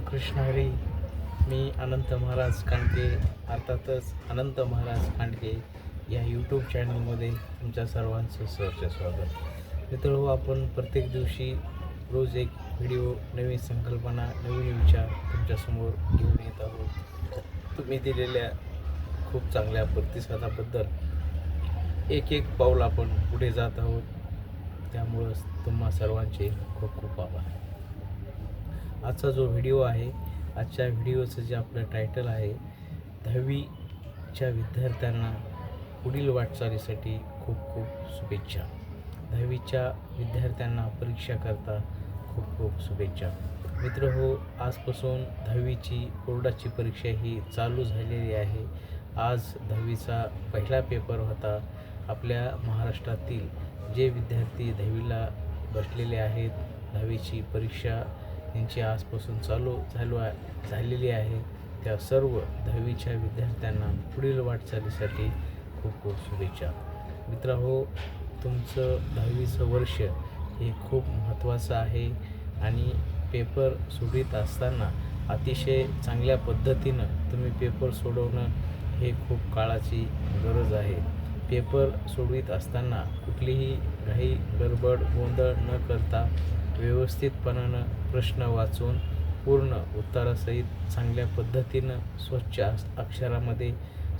रामकृष्ण हरी मी अनंत महाराज कांडके अर्थातच अनंत महाराज कांडके या यूट्यूब चॅनलमध्ये तुमच्या सर्वांचं सहर्ष स्वागत. मित्र आपण प्रत्येक दिवशी रोज एक व्हिडिओ नवीन संकल्पना नवीन विचार तुमच्यासमोर घेऊन येत आहोत. तुम्ही दिलेल्या खूप चांगल्या प्रतिसादाबद्दल एक एक पाऊल आपण पुढे जात आहोत. त्यामुळं तुम्हा सर्वांचे खूप खूप आभार. आजचा जो व्हिडिओ आहे आजच्या व्हिडिओचं जे आपलं टायटल आहे दहावीच्या विद्यार्थ्यांना पुढील वाटचालीसाठी खूप खूप शुभेच्छा. दहावीच्या विद्यार्थ्यांना परीक्षा करता खूप खूप शुभेच्छा. मित्र हो आजपासून दहावीची बोर्डाची परीक्षा ही चालू झालेली आहे. आज दहावीचा पहिला पेपर होता. आपल्या महाराष्ट्रातील जे विद्यार्थी दहावीला बसलेले आहेत दहावीची परीक्षा यांची आजपासून चालू झालो आहे झालेली आहे. त्या सर्व दहावीच्या विद्यार्थ्यांना पुढील वाटचालीसाठी खूप खूप शुभेच्छा. मित्र हो तुमचं दहावीचं वर्ष हे खूप महत्त्वाचं आहे आणि पेपर सोडवीत असताना अतिशय चांगल्या पद्धतीनं तुम्ही पेपर सोडवणं हे खूप काळाची गरज आहे. पेपर सोडवीत असताना कुठलीही घाई गडबड गोंधळ न करता व्यवस्थितपणानं प्रश्न वाचून पूर्ण उत्तरासहित चांगल्या पद्धतीनं स्वच्छ अक्षरामध्ये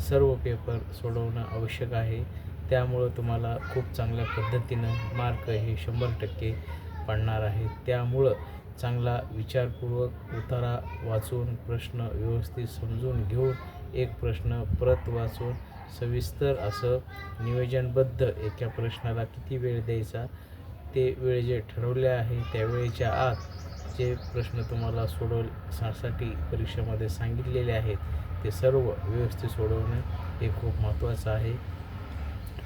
सर्व पेपर सोडवणं आवश्यक आहे. त्यामुळं तुम्हाला खूप चांगल्या पद्धतीनं मार्क हे शंभर टक्के पडणार आहेत त्यामुळं चांगला विचारपूर्वक उतारा वाचून प्रश्न व्यवस्थित समजून घेऊन एक प्रश्न परत वाचून सविस्तर असं नियोजनबद्ध एका प्रश्नाला किती वेळ द्यायचा ते वेळ जे ठरवले आहे त्यावेळेच्या आत जे प्रश्न तुम्हाला सोडवण्यासाठी परीक्षेमध्ये सांगितलेले आहेत ते सर्व व्यवस्थित सोडवणं हे खूप महत्त्वाचं आहे.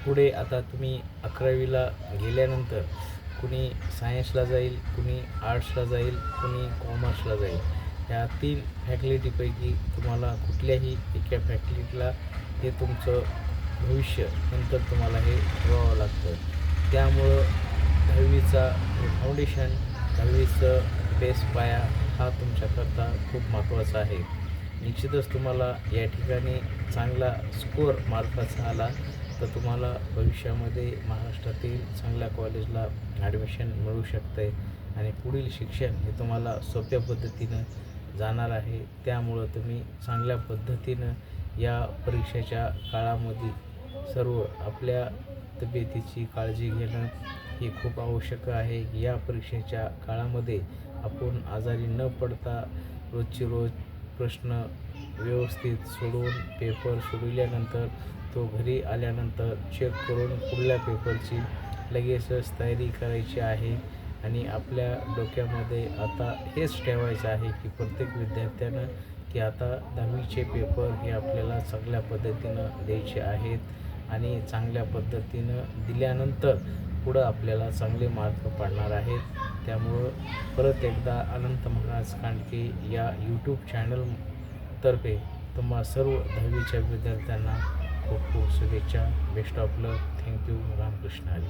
पुढे आता तुम्ही अकरावीला गेल्यानंतर कुणी सायन्सला जाईल कुणी आर्ट्सला जाईल कुणी कॉमर्सला जाईल ह्या तीन फॅकल्टीपैकी तुम्हाला कुठल्याही एका फॅकल्टीला हे तुमचं भविष्य नंतर तुम्हाला हे ठरवावं लागतं. त्यामुळं दहावीचा फाउंडेशन दहावीचं बेस पाया हा तुमच्याकरता खूप महत्त्वाचा आहे. निश्चितच तुम्हाला या ठिकाणी चांगला स्कोअर मार्काचा आला तर तुम्हाला भविष्यामध्ये महाराष्ट्रातील चांगल्या कॉलेजला ॲडमिशन मिळू शकते आणि पुढील शिक्षण हे तुम्हाला सोप्या पद्धतीनं जाणार आहे. त्यामुळं तुम्ही चांगल्या पद्धतीनं या परीक्षेच्या काळामध्ये सर्व आपल्या तब्येतीची काळजी घेणं हे खूप आवश्यक आहे. या परीक्षेच्या काळामध्ये आपण आजारी न पडता रोजची रोज प्रश्न व्यवस्थित सोडून पेपर सोडविल्यानंतर तो घरी आल्यानंतर चेक करून पुढल्या पेपरची लगेचच तयारी करायची आहे आणि आपल्या डोक्यामध्ये आता हेच ठेवायचं आहे की प्रत्येक विद्यार्थ्यानं की आता दहावीचे पेपर हे आपल्याला चांगल्या पद्धतीनं द्यायचे आहेत. आणि चांगल्या पद्धतीनं दिल्यानंतर पुढं आपल्याला चांगले मार्ग पडणार आहेत. त्यामुळं परत एकदा अनंत महाराज कांडके या यूट्यूब चॅनलतर्फे तुम्हा सर्व दहावीच्या विद्यार्थ्यांना खूप खूप शुभेच्छा. Best of luck thank you Ramkrishna Hari.